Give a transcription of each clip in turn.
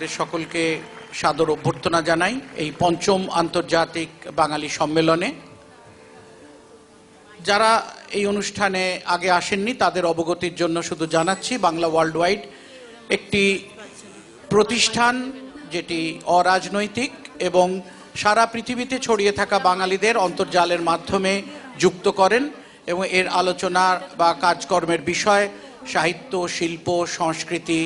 আপনাদের সকলকে সাদর অভ্যর্থনা জানাই এই পঞ্চম আন্তর্জাতিক বাঙালি সম্মেলনে। যারা এই অনুষ্ঠানে আগে আসেননি, তাদের অবগতির জন্য শুধু জানাচ্ছি, বাংলা ওয়ার্ল্ড ওয়াইড একটি প্রতিষ্ঠান যেটি অরাজনৈতিক এবং সারা পৃথিবীতে ছড়িয়ে থাকা বাঙালিদের অন্তর্জালের মাধ্যমে যুক্ত করেন এবং এর আলোচনা বা কাজকর্মের বিষয় সাহিত্য, শিল্প, সংস্কৃতি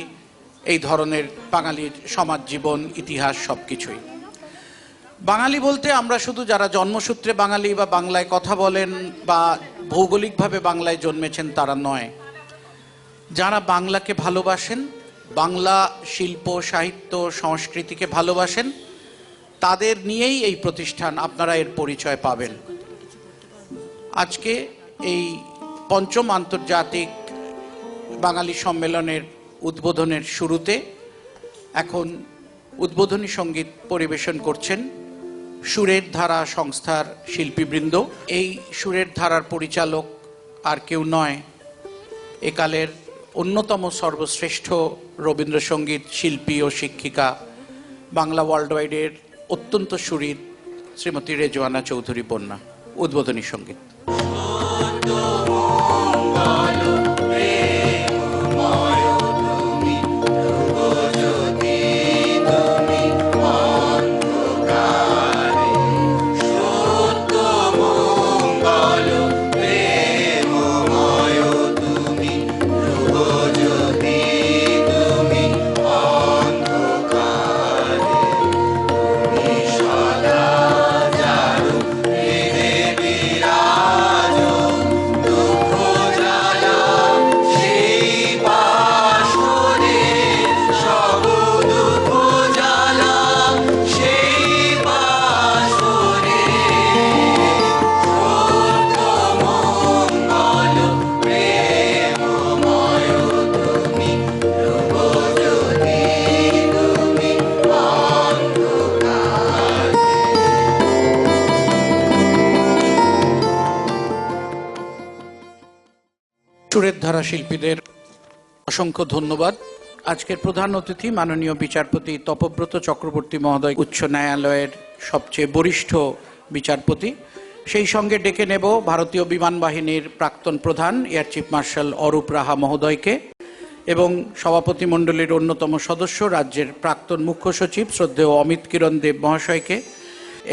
এই ধরনের বাঙালির সমাজ জীবন, ইতিহাস সব কিছুই বাঙালি বলতে আমরা শুধু যারা জন্মসূত্রে বাঙালি বা বাংলায় কথা বলেন বা ভৌগোলিকভাবে বাংলায় জন্মেছেন তারা নয়। যারা বাংলাকে ভালোবাসেন, বাংলা শিল্প, সাহিত্য, সংস্কৃতিকে ভালোবাসেন, তাদের নিয়েই এই প্রতিষ্ঠান আপনারা এর পরিচয় পাবেন। আজকে এই পঞ্চম আন্তর্জাতিক বাঙালি সম্মেলনের উদ্বোধনের শুরুতে এখন উদ্বোধনী সংগীত পরিবেশন করছেন সুরের ধারা সংস্থার শিল্পীবৃন্দ। এই সুরের ধারার পরিচালক আর কেউ নয়, একালের অন্যতম সর্বশ্রেষ্ঠ রবীন্দ্রসঙ্গীত শিল্পী ও শিক্ষিকা বাংলা ওয়ার্ল্ড ওয়াইডের অত্যন্ত সুরীর শ্রীমতী রেজওয়ানা চৌধুরী বন্যা, উদ্বোধনী সংগীত। শিল্পীদের অসংখ্য ধন্যবাদ। আজকের প্রধান অতিথি মাননীয় বিচারপতি তপব্রত চক্রবর্তী মহোদয়, উচ্চ ন্যায়ালয়ের সবচেয়ে বরিষ্ঠ বিচারপতি। সেই সঙ্গে ডেকে নেব ভারতীয় বিমান বাহিনীর প্রাক্তন প্রধান, air chief marshal Arup Raha মহোদয়কে এবং সভাপতি মণ্ডলীর অন্যতম সদস্য, রাজ্যের প্রাক্তন মুখ্য সচিব শ্রদ্ধেয় অমিত কিরণ দেব মহাশয়কে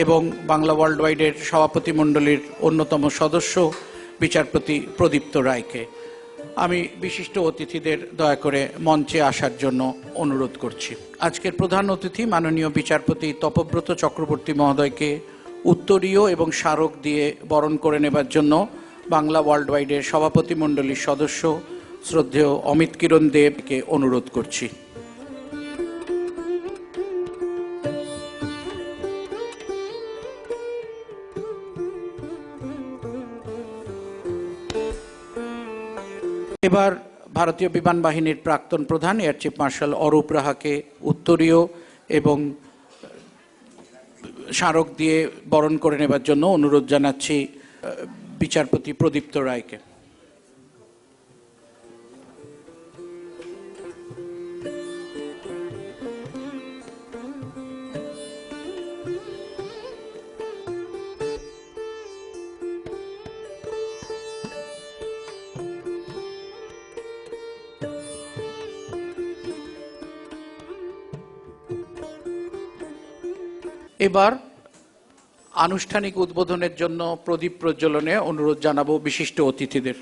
এবং বাংলা ওয়ার্ল্ড ওয়াইডের সভাপতি মণ্ডলীর অন্যতম সদস্য, বিচারপতি প্রদীপ্ত রায়কে। আমি বিশিষ্ট অতিথিদের দয়া করে মঞ্চে আসার জন্য অনুরোধ করছি। আজকের প্রধান অতিথি মাননীয় বিচারপতি তপব্রত চক্রবর্তী মহোদয়কে উত্তরীয় এবং স্মারক দিয়ে বরণ করে নেবার জন্য বাংলা ওয়ার্ল্ড ওয়াইডের সভাপতিমণ্ডলীর সদস্য শ্রদ্ধেয় অমিত কিরণ দেবকে অনুরোধ করছি। এবার ভারতীয় বিমান বাহিনীর প্রাক্তন প্রধান এয়ার চিফ মার্শাল অরূপ রাহাকে উত্তরীয় এবং স্মারক দিয়ে বরণ করে নেবার জন্য অনুরোধ জানাচ্ছি বিচারপতি প্রদীপ্ত রায়কে। এবার আনুষ্ঠানিক উদ্বোধনের জন্য প্রদীপ প্রজ্বলনে অনুরোধ জানাব বিশিষ্ট অতিথিদের।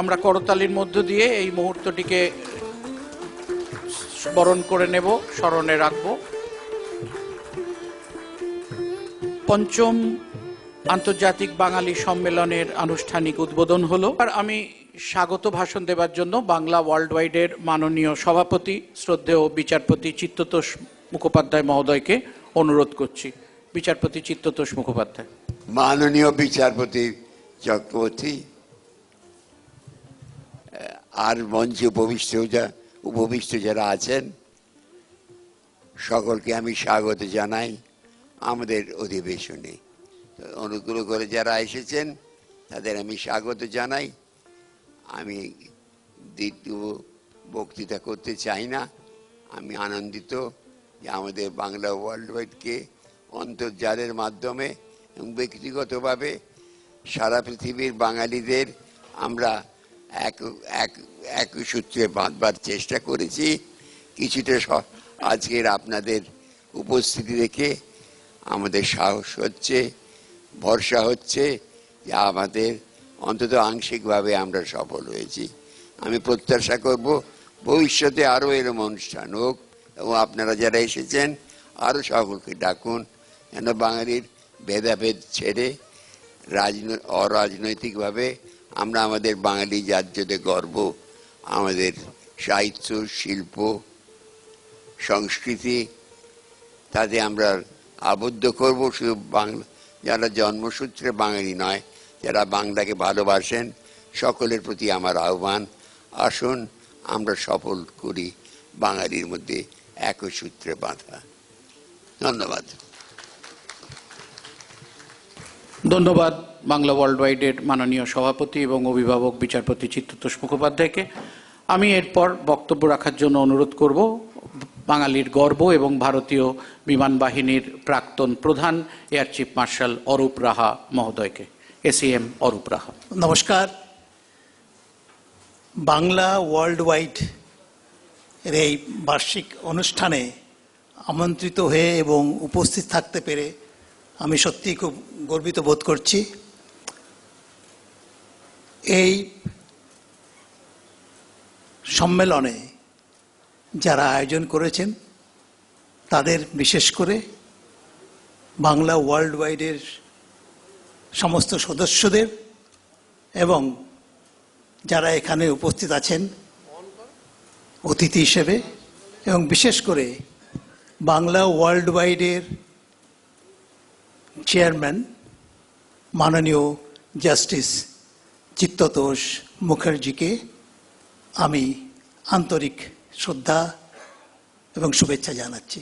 আমরা করতালির মধ্য দিয়ে এই মুহূর্তটিকে স্মরণ করে নেব, স্মরণে রাখব। পঞ্চম আন্তর্জাতিক বাঙালি সম্মেলনের আনুষ্ঠানিক উদ্বোধন হলো। আর আমি স্বাগত ভাষণ দেবার জন্য বাংলা ওয়ার্ল্ড ওয়াইডের মাননীয় সভাপতি, শ্রদ্ধেয় বিচারপতি চিত্ততোষ মুখোপাধ্যায় মহোদয়কে অনুরোধ করছি। বিচারপতি চিত্ততোষ মুখোপাধ্যায়। মাননীয় বিচারপতি চক্রবর্তী আর মঞ্চে উপবিষ্ট যা- উপবিষ্ট যারা আছেন, সকলকে আমি স্বাগত জানাই আমাদের অধিবেশনে। অনুগ্রহ করে যারা এসেছেন, তাদের আমি স্বাগত জানাই। আমি দ্বিতীয় বক্তৃতা করতে চাই না। আমি আনন্দিত যে আমাদের বাংলা ওয়ার্ল্ড ওয়াইডকে অন্তর্জালের মাধ্যমে এবং ব্যক্তিগতভাবে সারা পৃথিবীর বাঙালিদের আমরা এক এক সূত্রে বাঁধবার চেষ্টা করেছি। কিছুটা আজকের আপনাদের উপস্থিতি দেখে আমাদের সাহস হচ্ছে, ভরসা হচ্ছে যে আমাদের অন্তত আংশিকভাবে আমরা সফল হয়েছি। আমি প্রত্যাশা করব ভবিষ্যতে আরও এরম অনুষ্ঠান হোক এবং আপনারা যারা এসেছেন, আরও সকলকে ডাকুন যেন বাঙালির ভেদাভেদ ছেড়ে রাজন, অরাজনৈতিকভাবে আমরা আমাদের বাঙালি জাতীয়তে গর্ব, আমাদের সাহিত্য, শিল্প, সংস্কৃতি, তাতে আমরা আবদ্ধ করব। শুধু বাংলা, যারা জন্মসূত্রে বাঙালি নয়, যারা বাংলাকে ভালোবাসেন, সকলের প্রতি আমার আহ্বান। আসুন, আমরা সফল করি বাঙালির মধ্যে একই সূত্রে বাঁধা। ধন্যবাদ। ধন্যবাদ বাংলা ওয়ার্ল্ড ওয়াইডের মাননীয় সভাপতি এবং অভিভাবক বিচারপতি চিত্ততোষ মুখোপাধ্যায়কে। আমি এরপর বক্তব্য রাখার জন্য অনুরোধ করব, বাঙালির গর্ব এবং ভারতীয় বিমান বাহিনীর প্রাক্তন প্রধান air chief marshal Arup Raha মহোদয়কে। এসিএম অরূপ রাহা। নমস্কার। বাংলা ওয়ার্ল্ড ওয়াইড এর এই বার্ষিক অনুষ্ঠানে আমন্ত্রিত হয়ে এবং উপস্থিত থাকতে পেরে আমি সত্যি খুব গর্বিত বোধ করছি। এই সম্মেলনে যারা আয়োজন করেছেন, তাদের বিশেষ করে বাংলা ওয়ার্ল্ড ওয়াইডের সমস্ত সদস্যদের এবং যারা এখানে উপস্থিত আছেন অতিথি হিসেবে এবং বিশেষ করে বাংলা ওয়ার্ল্ড ওয়াইডের চেয়ারম্যান মাননীয় জাস্টিস চিত্ততোষ মুখার্জিকে আমি আন্তরিক শ্রদ্ধা এবং শুভেচ্ছা জানাচ্ছি।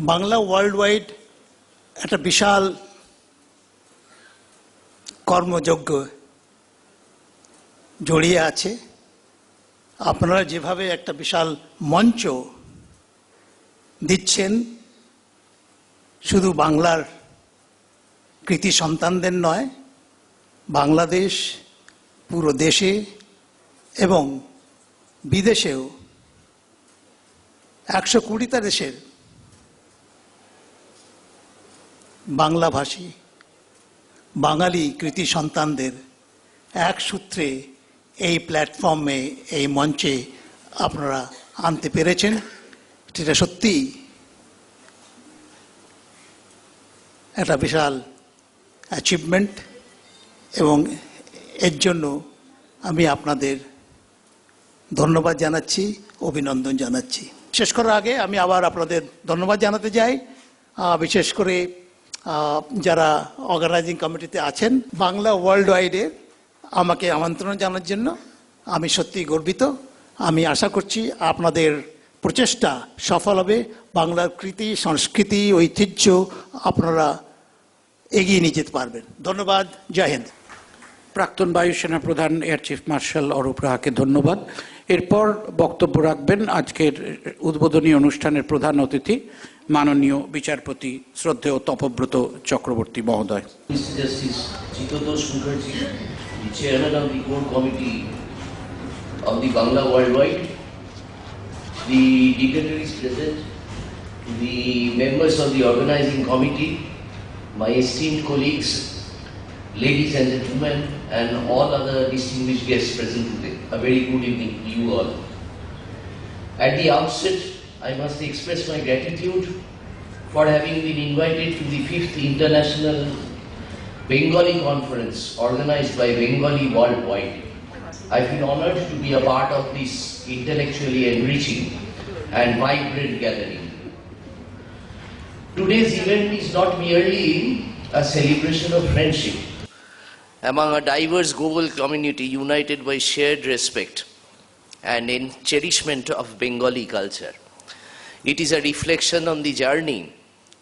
বাংলা ওয়ার্ল্ড ওয়াইড একটা বিশাল কর্মযজ্ঞ জড়িয়ে আছে। আপনারা যেভাবে একটা বিশাল মঞ্চ দিচ্ছেন শুধু বাংলার কৃতি সন্তানদের নয়, বাংলাদেশ, পুরো দেশে এবং বিদেশেও একশো কুড়িটা দেশের বাংলাভাষী, বাঙালি কৃতি সন্তানদের এক সূত্রে এই প্ল্যাটফর্মে, এই মঞ্চে আপনারা আনতে পেরেছেন। সেটা সত্যি একটা বিশাল অ্যাচিভমেন্ট এবং এর জন্য আমি আপনাদের ধন্যবাদ জানাচ্ছি, অভিনন্দন জানাচ্ছি। শেষ করার আগে আমি আবার আপনাদের ধন্যবাদ জানাতে যাই। বিশেষ করে যারা অর্গানাইজিং কমিটিতে আছেন, বাংলা ওয়ার্ল্ড ওয়াইডে আমাকে আমন্ত্রণ জানার জন্য আমি সত্যি গর্বিত। আমি আশা করছি আপনাদের প্রচেষ্টা সফল হবে। বাংলার কৃতি সংস্কৃতি ঐতিহ্য আপনারা এগিয়ে নিয়ে যেতে পারবেন। ধন্যবাদ। জয় হিন্দ। প্রাক্তন বায়ুসেনা প্রধান এয়ার চিফ মার্শাল অরূপ রাহাকে ধন্যবাদ। এরপর বক্তব্য রাখবেন আজকের উদ্বোধনী অনুষ্ঠানের প্রধান অতিথি মাননীয় বিচারপতি শ্রদ্ধেয় তপব্রত চক্রবর্তী মহোদয়। Chitotosh Mukherjee, the chairman of the core committee of the dignitaries present, the members of the organizing committee, my esteemed colleagues, ladies and gentlemen, and all other distinguished guests present today. A very good evening to you all. At the outset, I must express my gratitude for having been invited to the fifth International Bengali Conference organized by Bengali Worldwide. I feel honored to be a part of this intellectually enriching and vibrant gathering. Today's event is not merely a celebration of friendship, among a diverse global community united by shared respect and in cherishment of Bengali culture. It is a reflection on the journey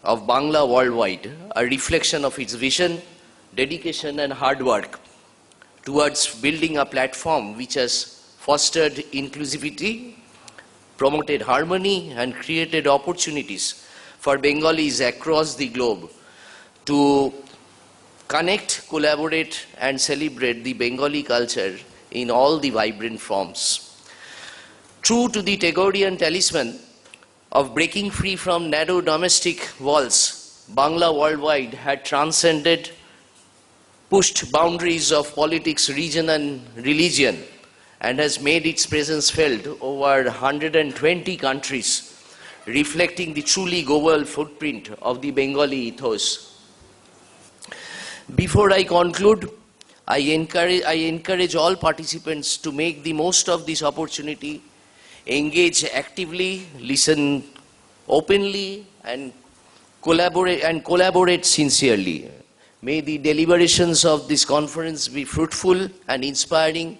of Bangla worldwide, a reflection of its vision, dedication, and hard work towards building a platform which has fostered inclusivity, promoted harmony, and created opportunities for Bengalis across the globe to connect, collaborate, and celebrate the Bengali culture in all the vibrant forms. True to the Tagorian talisman of breaking free from narrow domestic walls, Bangla worldwide had transcended, pushed boundaries of politics, region, and religion, and has made its presence felt over 120 countries, reflecting the truly global footprint of the Bengali ethos. Before I conclude, I encourage, I encourage all participants to make the most of this opportunity, engage actively, listen openly, and collaborate and collaborate sincerely. May the deliberations of this conference be fruitful and inspiring.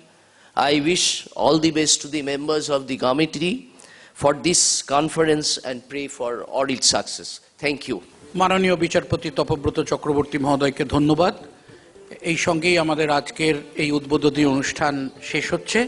I wish all the best to the members of the committee for this conference and pray for all its success. Thank you. মাননীয় বিচারপতি তপব্রত চক্রবর্তী মহোদয়কে ধন্যবাদ এই সঙ্গেই আমাদের আজকের এই উদ্বোধনী অনুষ্ঠান শেষ হচ্ছে